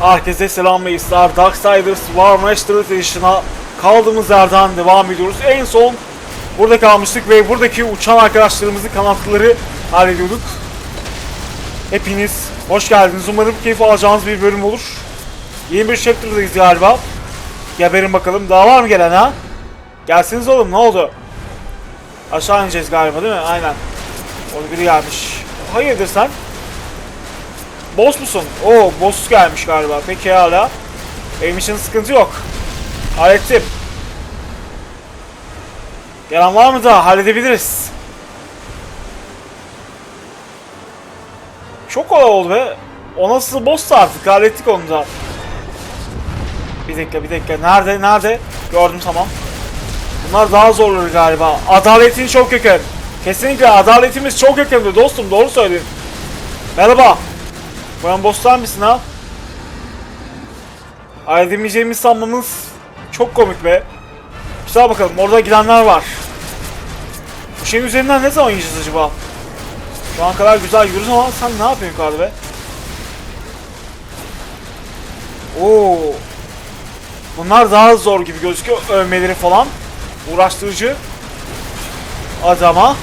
Herkese selam istar. Darksiders Warmaster Edition'a kaldığımız yerden devam ediyoruz. En son burada kalmıştık ve buradaki uçan arkadaşlarımızın kanatları hallediyorduk. Hepiniz hoş geldiniz. Umarım keyif alacağınız bir bölüm olur. Yeni bir chapter'dayız galiba. Geberin bakalım. Daha var mı gelen ha? Gelsiniz oğlum ne oldu? Aşağı ineceğiz galiba değil mi? Aynen. Orada biri gelmiş. Hayırdır sen? Boss musun? Oo boss gelmiş galiba. Peki hala. Benim için sıkıntı yok. Hallettim. Gelen var mı daha? Halledebiliriz. Çok kolay oldu be. O nasıl boss artık? Hallettik onu da. Bir dakika bir dakika. Nerede? Nerede? Gördüm tamam. Bunlar daha zorları galiba. Adaletin çok yakın. Kesinlikle adaletimiz çok yakındır dostum. Doğru söyledin. Merhaba. Buran bosslar misin ha? Halledemeyeceğimizi sanmamız çok komik be. Güzel bakalım orada gidenler var. Bu şeyin üzerinden ne zaman yiyeceğiz acaba? Şu an kadar güzel gidiyoruz ama sen ne yapıyorsun yukarıda be? Oo. Bunlar daha zor gibi gözüküyor. Ölmeleri falan. Uğraştırıcı. Adama.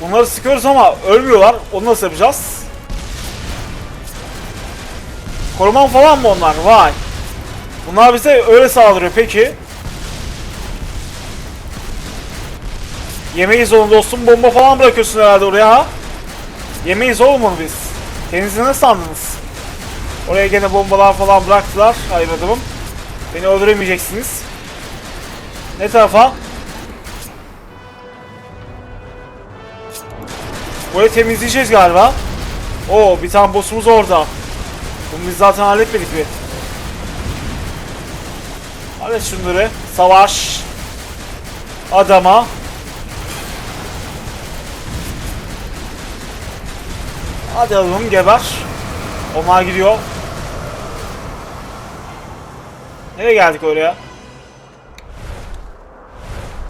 Bunları sıkıyoruz ama ölmüyorlar. Onu nasıl yapacağız? Koruman falan mı onlar? Vay. Bunlar bize öyle saldırıyor peki. Yemeyiz onu dostum. Bomba falan bırakıyorsun herhalde oraya ha. Yemeyiz oğlum onu biz. Kendinizi ne sandınız? Oraya gene bombalar falan bıraktılar. Hayır adamım. Beni öldüremeyeceksiniz. Ne tarafa? Burayı temizleyeceğiz galiba. Oo bir tane boss'umuz orada. Bunu biz zaten halletmedik mi? Hallet şunları. Savaş. Adama. Hadi alalım geber. Onlar gidiyor. Nereye geldik oraya?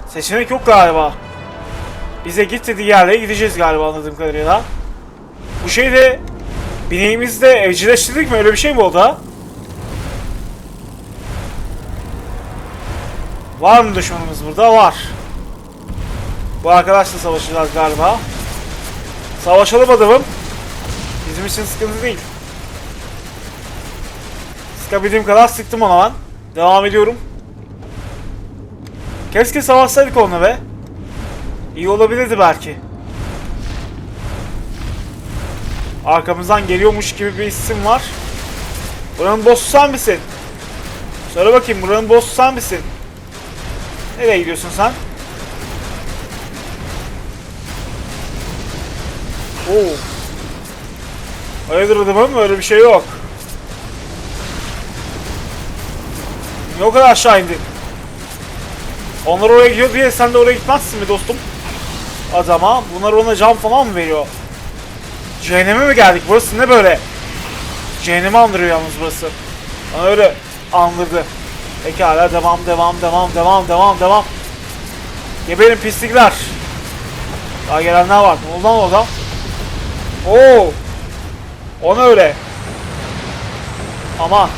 Seçenek yok galiba. Bize git dediği yerlere gideceğiz galiba anladığım kadarıyla. Bu şeyi de bineğimizde evcilleştirdik mi? Öyle bir şey mi oldu ha? Var mı düşmanımız burada? Var. Bu arkadaşla savaşacağız galiba. Savaşalım adamım. Bizim için sıkıntı değil. Sıkabildiğim kadar sıktım ona ben. Devam ediyorum. Keşke savaşsaydık onunla be. İyi olabilirdi belki. Arkamızdan geliyormuş gibi bir isim var. Buranın boss'u sen misin? Söyle bakayım buranın boss'u sen misin? Nereye gidiyorsun sen? Oo. Hayırdır adamım öyle bir şey yok. Ne kadar aşağı indin? Onlar oraya gidiyor diye sen de oraya gitmezsin mi dostum? Adama bunlar ona can falan mı veriyor? Cehenneme mi geldik? Burası ne böyle? Cehennemi andırıyor yalnız burası. Bana öyle andırdı. Pekala devam devam devam devam devam devam. Geberin pislikler. Daha gelenler var. Ne oldu lan orada? Oo. O ne öyle? Aman.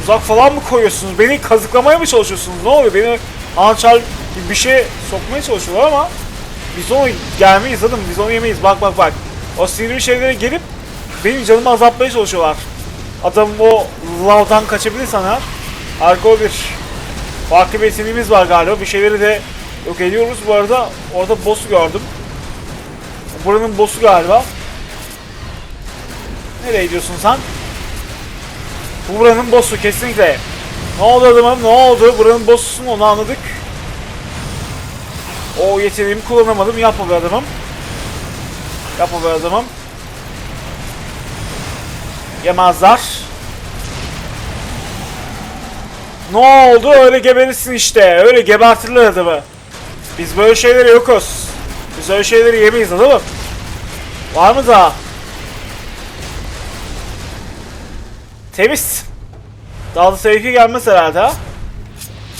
Tuzak falan mı koyuyorsunuz? Beni kazıklamaya mı çalışıyorsunuz? Ne oluyor? Beni hançer bir şey sokmaya çalışıyorlar ama biz onu gelmeyiz adam. Biz onu yemeyiz. Bak bak bak. O sinirli şeylere gelip benim canımı azaltmaya çalışıyorlar. Adam o lavdan kaçabilir sana. Harika bir farklı bir yeteneğimiz var galiba. Bir şeyleri de yok ediyoruz. Bu arada orada boss'u gördüm. Buranın boss'u galiba. Nereye gidiyorsun sen? Bu buranın boss'u kesinlikle. Ne oldu adamım ne oldu? Buranın boss'usun onu anladık. O yeteneğimi kullanamadım. Yapma be adamım. Yapma be adamım. Yemezler. Ne oldu? Öyle geberirsin işte. Öyle gebertirler adamı. Biz böyle şeyleri yokuz. Biz öyle şeyleri yemeyiz adamım. Var mı daha? Temiz. Daha da tehlike gelmez herhalde ha.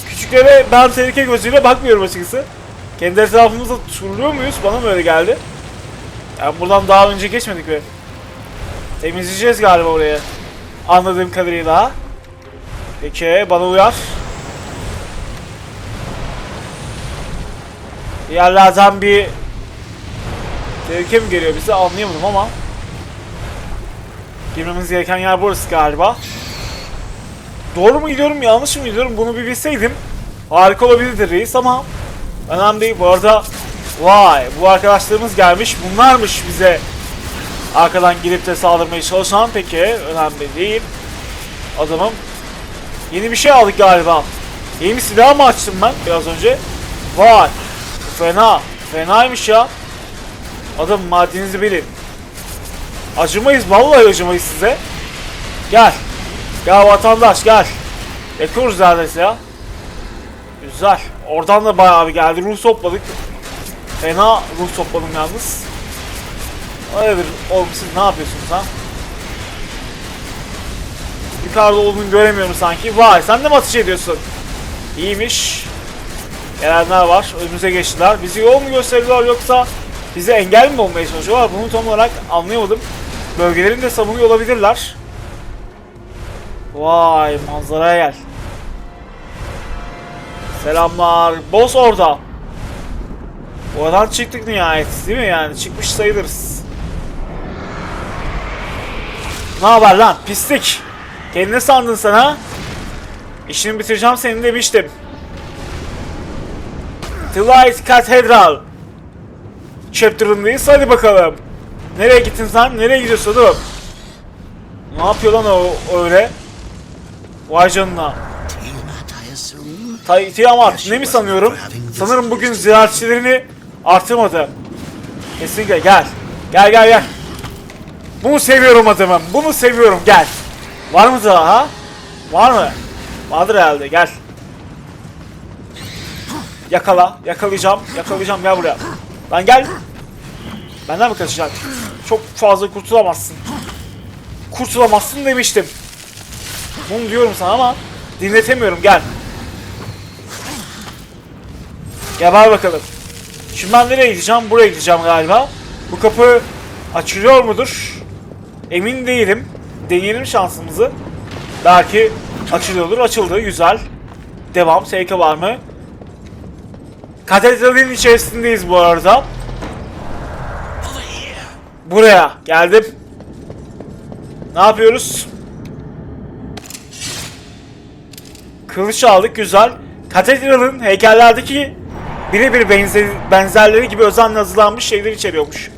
Küçüklere ben tehlike gözüyle bakmıyorum açıkçası. Kendi etrafımızda turluyor muyuz? Bana mı öyle geldi? Yani buradan daha önce geçmedik mi? Temizleyeceğiz galiba orayı. Anladığım kadarıyla. Peki bana uyar. Yerlerden bir tehlike mi geliyor bize anlayamadım ama girmemiz gereken yer burası galiba. Doğru mu gidiyorum yanlış mı gidiyorum bunu bir bilseydim harika olabilirdi reis ama önemli değil. Bu arada vay bu arkadaşlarımız gelmiş. Bunlarmış bize arkadan girip de saldırmaya çalışan. Peki önemli değil. Adamım yeni bir şey aldık galiba. Yeni bir silah mı açtım ben biraz önce? Vay fena fenaymış ya. Adam madenizi bilin. Acımayız vallahi acımayız size. Gel ya vatandaş gel. Yakıyoruz neredeyse ya. Güzel. Oradan da bayağı bir geldi. Ruh topladık. Fena ruh topladım yalnız. Hayırdır oğlum siz ne yapıyorsunuz ha? Yukarıda olduğunu göremiyorum sanki. Vay sen de mi atış ediyorsun? İyiymiş. Gelenler var. Önümüze geçtiler. Bizi yol mu gösteriyorlar yoksa bize engel mi olmaya çalışıyorlar? Bunu tam olarak anlayamadım. Bölgelerini de savunuyor olabilirler. Vay manzaraya gel. Selamlar. Boss orada. Oradan çıktık nihayet değil mi yani? Çıkmış sayılırız. Ne haber lan pislik? Kendini sandın sen ha? İşini bitireceğim senin demiştim. The Light Cathedral. Chapter'ındayız hadi bakalım. Nereye gittin sen? Nereye gidiyorsun oğlum? Ne yapıyor lan o öyle? Vay canına. Tiamat, I assume. Tay Tiamat ne mi sanıyorum? Sanırım bugün ziyaretçilerini artırmadı. Kesinlikle gel. Gel gel gel. Bunu seviyorum adamım. Bunu seviyorum gel. Var mı daha ha? Var mı? Vardır herhalde gel. Yakala. Yakalayacağım. Yakalayacağım gel buraya. Lan gel. Benden mi kaçacaksın? Çok fazla kurtulamazsın. Kurtulamazsın demiştim. Bunu diyorum sana ama dinletemiyorum gel. Gel bakalım. Şimdi ben nereye gideceğim? Buraya gideceğim galiba. Bu kapı açılıyor mudur? Emin değilim. Deneyelim şansımızı. Belki açılıyordur. Açıldı. Güzel. Devam. SK var mı? Katedralin içerisindeyiz bu arada. Buraya geldim. Ne yapıyoruz? Kılıç aldık güzel. Katedralın heykellerdeki birebir benzer, benzerleri gibi özenle hazırlanmış şeyler içeriyormuş.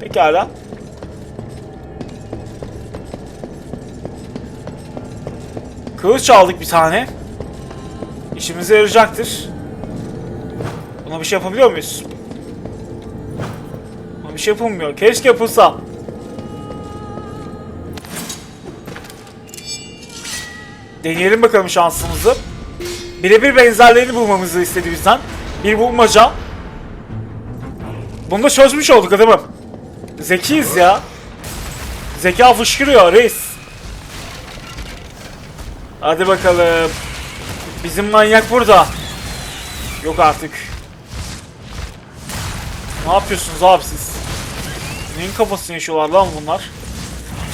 Pekala. Kılıç aldık bir tane. İşimize yarayacaktır. Buna bir şey yapabiliyor muyuz? Buna bir şey yapılmıyor. Keşke yapılsa. Deneyelim bakalım şansımızı. Birebir benzerlerini bulmamızı istedi bizden. Bir bulmaca. Bunu da çözmüş olduk adamım. Zekiyiz ya. Zeka fışkırıyor reis. Hadi bakalım. Bizim manyak burada. Yok artık. Ne yapıyorsunuz abi siz? Neyin kafasını yaşıyorlar lan bunlar?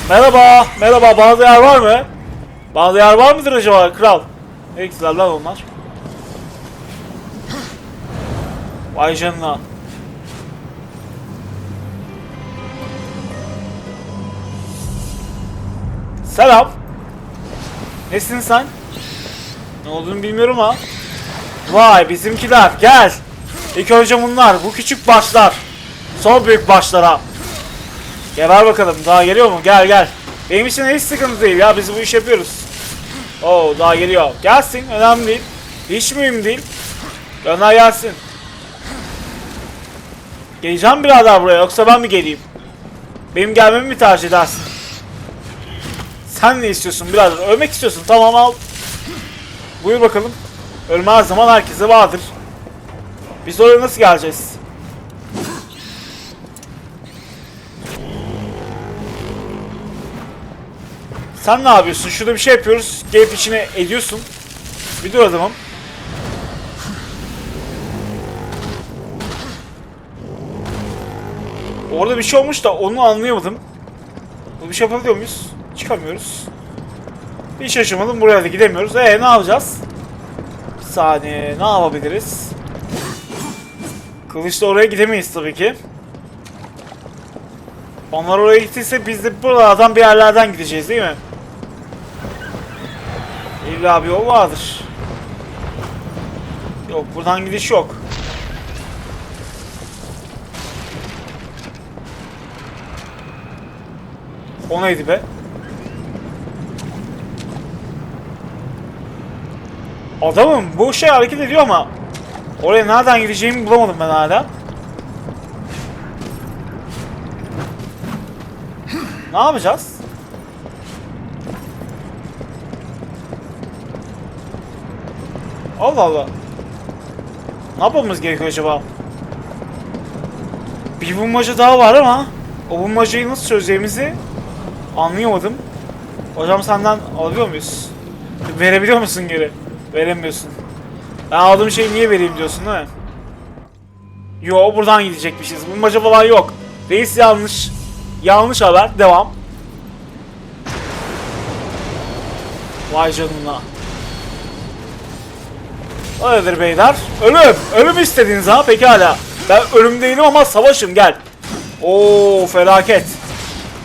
Merhaba, merhaba. Bana yer var mı? Bana yer var mıdır acaba kral? Ne gittiler lan onlar? Vay canına. Selam. Nesin sen? Ne olduğunu bilmiyorum ha. Vay bizimkiler gel. İlk önce bunlar bu küçük başlar. Son büyük başlara. Gel ver bakalım daha geliyor mu? Gel gel. Benim için hiç sıkıntı değil ya biz bu iş yapıyoruz. Oo daha geliyor. Gelsin önemli değil. Hiç mühim değil. Gönder gelsin. Geleceğim birader buraya yoksa ben mi geleyim? Benim gelmemi mi tercih edersin? Sen ne istiyorsun birader? Ölmek istiyorsun tamam al. Buyur bakalım. Ölme her zaman herkese vardır. Biz oraya nasıl geleceğiz? Sen ne yapıyorsun? Şurada bir şey yapıyoruz. Gelip içine ediyorsun. Bir dur adamım. Orada bir şey olmuş da onu anlayamadım. Bir şey yapabiliyor muyuz? Çıkamıyoruz. Hiç şaşırmadım. Buraya da gidemiyoruz. Ee ne yapacağız? Bir saniye. Ne yapabiliriz? Kılıçla oraya gidemeyiz tabii ki. Onlar oraya gittiyse biz de buralardan bir yerlerden gideceğiz değil mi? İlla bir yol vardır. Yok buradan gidiş yok. O neydi be? Adamım bu şey hareket ediyor ama oraya nereden gideceğimi bulamadım ben hala. Ne yapacağız? Allah Allah. Ne yapmamız gerekiyor acaba? Bir bulmaca daha var ama o bulmacayı nasıl çözeceğimizi anlayamadım. Hocam senden alabiliyor muyuz? Verebiliyor musun geri? Veremiyorsun. Ben aldığım şeyi niye vereyim diyorsun değil mi? Yo buradan gidecekmişiz. Bulmaca falan yok. Reis yanlış. Yanlış haber. Devam. Vay canına. Öyledir beyler. Ölüm. Ölüm istediniz ha pekala. Ben ölüm değilim ama savaşım gel. Oo felaket.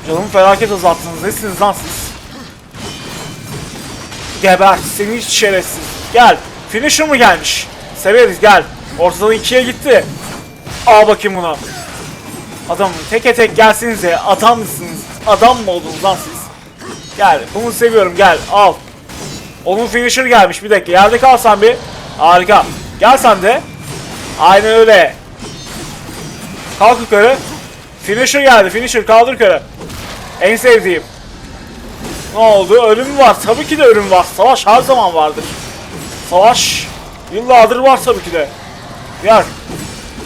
Canım felaket azalttınız. Nesiniz lan siz? Geber. Seni hiç şerefsiz. Gel. Finisher mı gelmiş? Severiz gel. Ortadan ikiye gitti. Al bakayım bunu. Adamım teke tek gelsinize. Adam mısınız? Adam mı oldunuz lan siz? Gel. Bunu seviyorum gel. Al. Onun finisher gelmiş. Bir dakika. Yerde kalsan bir. Harika. Gel sen de. Aynen öyle. Kalk yukarı. Finisher geldi. Finisher kaldır yukarı. En sevdiğim. Ne oldu? Ölüm var. Tabii ki de ölüm var. Savaş her zaman vardır. Savaş yıllardır var tabii ki de. Gel.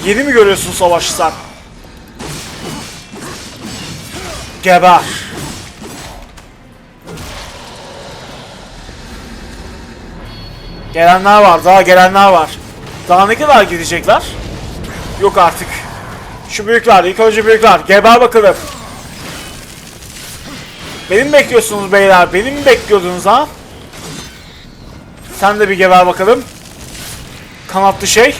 Yeni mi görüyorsun savaşı sen? Geber. Gelenler var. Daha gelenler var. Daha ne kadar gidecekler? Yok artık. Şu büyükler. ilk önce büyükler. Geber bakalım. Beni mi bekliyorsunuz beyler? Beni mi bekliyordunuz ha? Sen de bir geber bakalım. Kanatlı şey.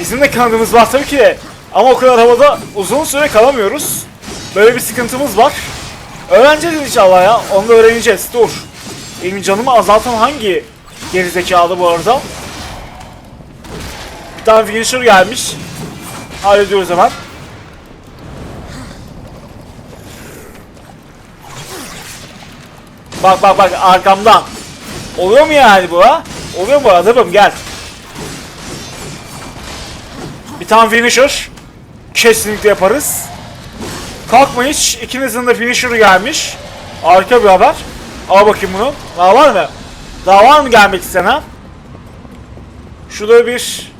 Bizim de kanadımız var tabii ki de. Ama o kadar havada uzun süre kalamıyoruz. Böyle bir sıkıntımız var. Öğreneceğiz inşallah ya. Onu da öğreneceğiz. Dur. Benim canımı azaltan hangi gerizekalı bu arada? Bir tane finisher gelmiş. Hallediyoruz hemen. Bak bak bak arkamdan. Oluyor mu yani bu ha? Oluyor mu adamım gel. Bir tane finisher. Kesinlikle yaparız. Kalkma hiç. İkinizin de finisher gelmiş. Harika bir haber. Al bakayım bunu. Daha var mı? Daha var mı gelmek isteyen? Şurada bir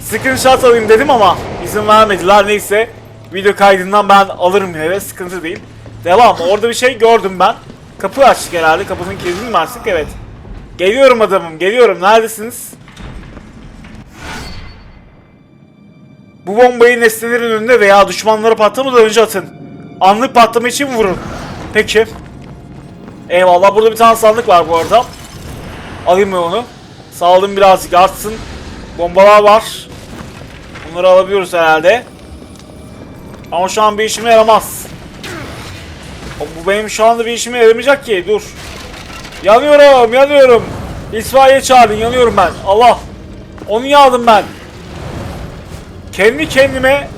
screenshot alayım dedim ama izin vermediler. Neyse video kaydından ben alırım yine de sıkıntı değil. Devam. Orada bir şey gördüm ben. Kapı açtık herhalde. Kapının kilidini mi açtık? Evet. Geliyorum adamım. Geliyorum. Neredesiniz? Bu bombayı nesnelerin önünde veya düşmanlara patlamadan önce atın. Anlık patlama için vurun. Peki. Eyvallah. Burada bir tane sandık var bu arada. Alayım ben onu. Sağlığım birazcık artsın. Bombalar var. Bunları alabiliyoruz herhalde. Ama şu an bir işime yaramaz. Bu benim şu anda bir işime yaramayacak ki. Dur. Yanıyorum, yanıyorum. İtfaiye çağırın, yanıyorum ben. Allah. Onu yağdım ben. Kendi kendime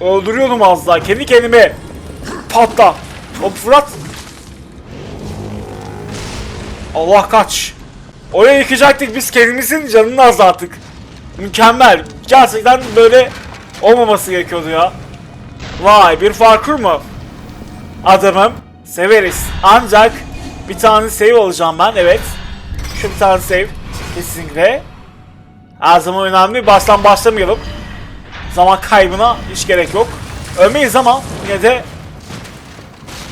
öldürüyordum az daha. Kendi kendime patla. O Fırat. Allah kaç. Oraya yıkacaktık biz kendimizin canını azalttık. Mükemmel. Gerçekten böyle olmaması gerekiyordu ya. Vay bir farkur mu? Adamım. Severiz. Ancak bir tane save alacağım ben. Evet. Şu bir tane save. Kesinlikle. Her zaman önemli. Baştan başlamayalım. Zaman kaybına hiç gerek yok. Ölmeyiz ama yine de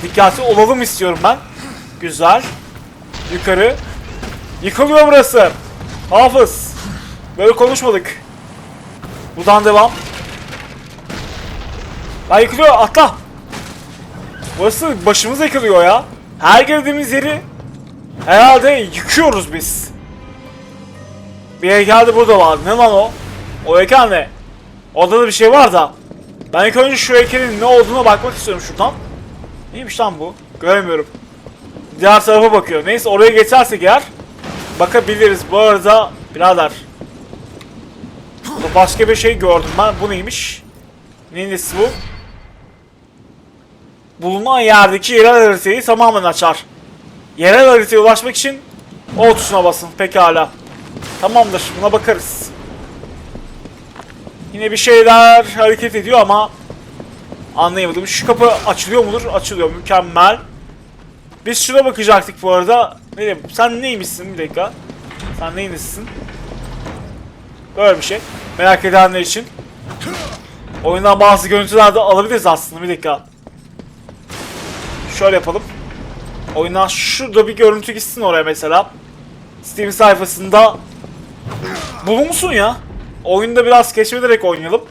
dikkatli olalım istiyorum ben. Güzel. Yukarı. Yıkılıyor burası. Hafız. Böyle konuşmadık. Buradan devam. Lan yıkılıyor atla. Burası başımız yıkılıyor ya. Her girdiğimiz yeri herhalde yıkıyoruz biz. Bir heykel de burada var. Ne lan o? O heykel ne? Orada da bir şey var da. Ben ilk önce şu heykelin ne olduğuna bakmak istiyorum şuradan. Neymiş lan bu? Göremiyorum. Diğer tarafa bakıyor. Neyse oraya geçersek eğer bakabiliriz. Bu arada birader. Başka bir şey gördüm ben. Bu neymiş? Neyin bu? Bulunan yerdeki yerel haritayı tamamen açar. Yerel haritaya ulaşmak için o tuşuna basın. Pekala. Tamamdır. Buna bakarız. Yine bir şeyler hareket ediyor ama anlayamadım. Şu kapı açılıyor mudur? Açılıyor. Mükemmel. Biz şuna bakacaktık bu arada. Ne diyeyim? Sen neymişsin? Bir dakika. Sen neymişsin? Böyle bir şey. Merak edenler için. Oyundan bazı görüntüler de alabiliriz aslında. Bir dakika. Şöyle yapalım. Oyundan şurada bir görüntü gitsin oraya mesela. Steam sayfasında bulunsun ya. Oyunda biraz keşfederek oynayalım.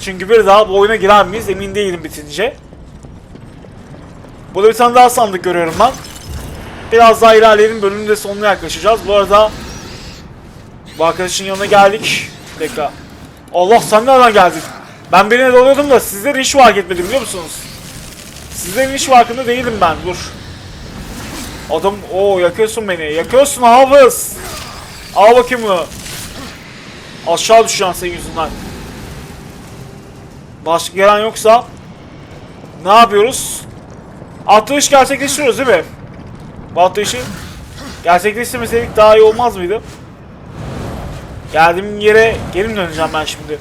Çünkü bir daha bu oyuna girer miyiz emin değilim bitince. Burada bir tane daha sandık görüyorum ben. Biraz daha ilerleyelim bölümün de sonuna yaklaşacağız. Bu arada bu arkadaşın yanına geldik. Dakika. Allah sen nereden geldin? Ben birine dalıyordum da sizlerin hiç fark etmedim biliyor musunuz? Sizlerin hiç farkında değilim ben dur. Adam o yakıyorsun beni. Yakıyorsun hafız. Al bakayım bunu. Aşağı düşeceğim senin yüzünden. Başka gelen yoksa ne yapıyoruz? Atlayış gerçekleştiriyoruz değil mi? Bu atlayışı gerçekleştirmeseydik daha iyi olmaz mıydı? Geldiğim yere geri döneceğim ben şimdi?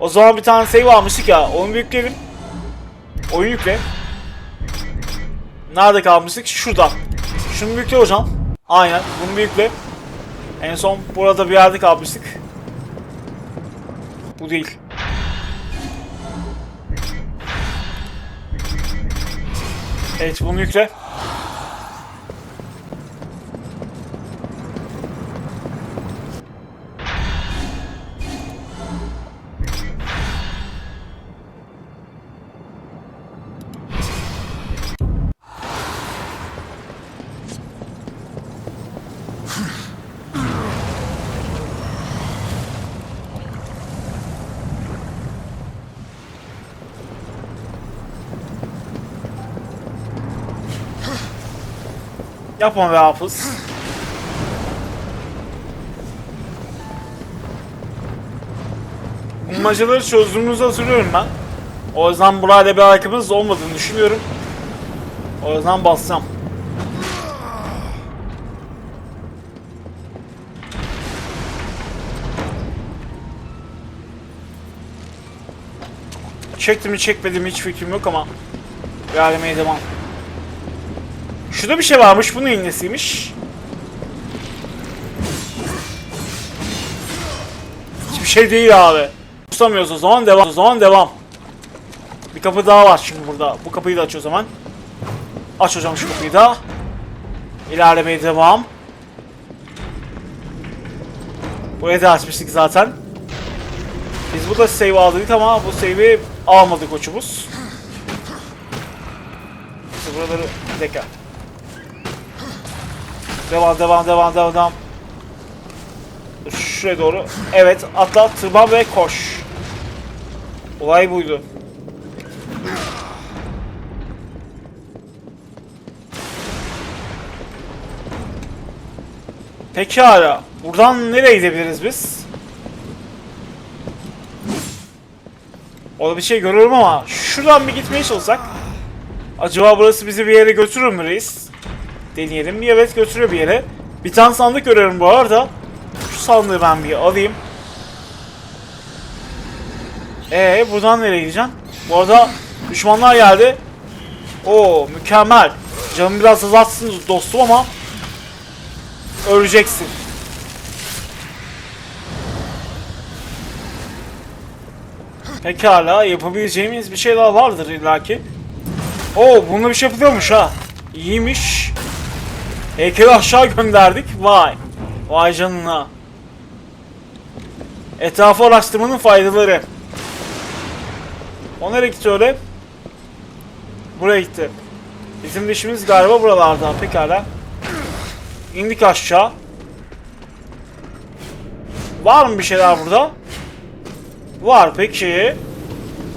O zaman bir tane save almıştık ya. Onu yükleyelim. Oyun yükle. Nerede kalmıştık? Şurada. Şunu bir yükle hocam. Aynen. Bunu bir yükle. En son burada bir yerde kalmıştık. Bu değil. Evet bunu yükle. Yapma be hafız. Bulmacaları çözdüğümüzü hatırlıyorum ben. O yüzden burayla bir alakamız olmadığını düşünüyorum. O yüzden bassam. Çektim mi çekmedim hiç fikrim yok ama ilerlemeye devam. Şurada bir şey varmış. Bunun iğnesiymiş. Hiçbir şey değil abi. Tutamıyoruz o zaman devam. O zaman devam. Bir kapı daha var şimdi burada. Bu kapıyı da aç o zaman. Aç hocam şu kapıyı da. İlerlemeye devam. Burayı da açmıştık zaten. Biz burada save aldık ama bu save'i almadık koçumuz. İşte buraları bir. Devam devam devam devam Şuraya doğru. Evet atla tırman ve koş. Olay buydu. Pekala. Buradan nereye gidebiliriz biz? Orada bir şey görüyorum ama şuradan bir gitmeye çalışsak. Acaba burası bizi bir yere götürür mü reis? Deneyelim mi? Evet götürüyor bir yere. Bir tane sandık görüyorum bu arada. Şu sandığı ben bir alayım. Ee buradan nereye gideceğim? Bu arada düşmanlar geldi. Oo mükemmel. Canım biraz azaltsın dostum ama öleceksin. Pekala yapabileceğimiz bir şey daha vardır illaki. Oo bununla bir şey yapılıyormuş ha. İyiymiş. Heykeli aşağı gönderdik. Vay. Vay canına. Etrafı araştırmanın faydaları. O nereye gitti öyle? Buraya gitti. Bizim de işimiz galiba buralarda. Pekala. İndik aşağı. Var mı bir şeyler burada? Var peki.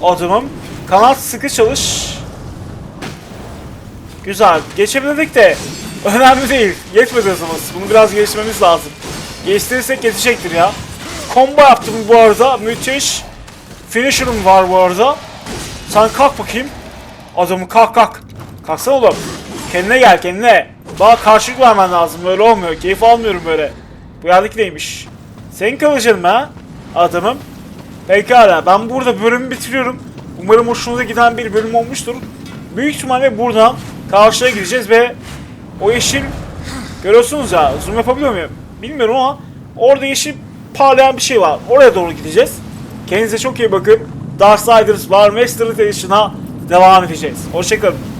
Adımım. Kanat sıkı çalış. Güzel. Geçebilirdik de. Önemli değil. Yetmedi hızımız. Bunu biraz geliştirmemiz lazım. Geliştirirsek yetecektir ya. Combo yaptım bu arada. Müthiş. Finisher'ım var bu arada. Sen kalk bakayım. Adamı kalk kalk. Kalksana oğlum. Kendine gel kendine. Bana karşılık vermen lazım. Böyle olmuyor. Keyif almıyorum böyle. Bu yerdeki neymiş? Senin kılıcın mı ha? Adamım. Pekala ben burada bölümü bitiriyorum. Umarım hoşunuza giden bir bölüm olmuştur. Büyük ihtimalle buradan karşıya gideceğiz ve o yeşil görüyorsunuz ya zoom yapabiliyor muyum? Bilmiyorum ama orada yeşil parlayan bir şey var. Oraya doğru gideceğiz. Kendinize çok iyi bakın. Darksiders War Master Edition'a devam edeceğiz. Hoşçakalın.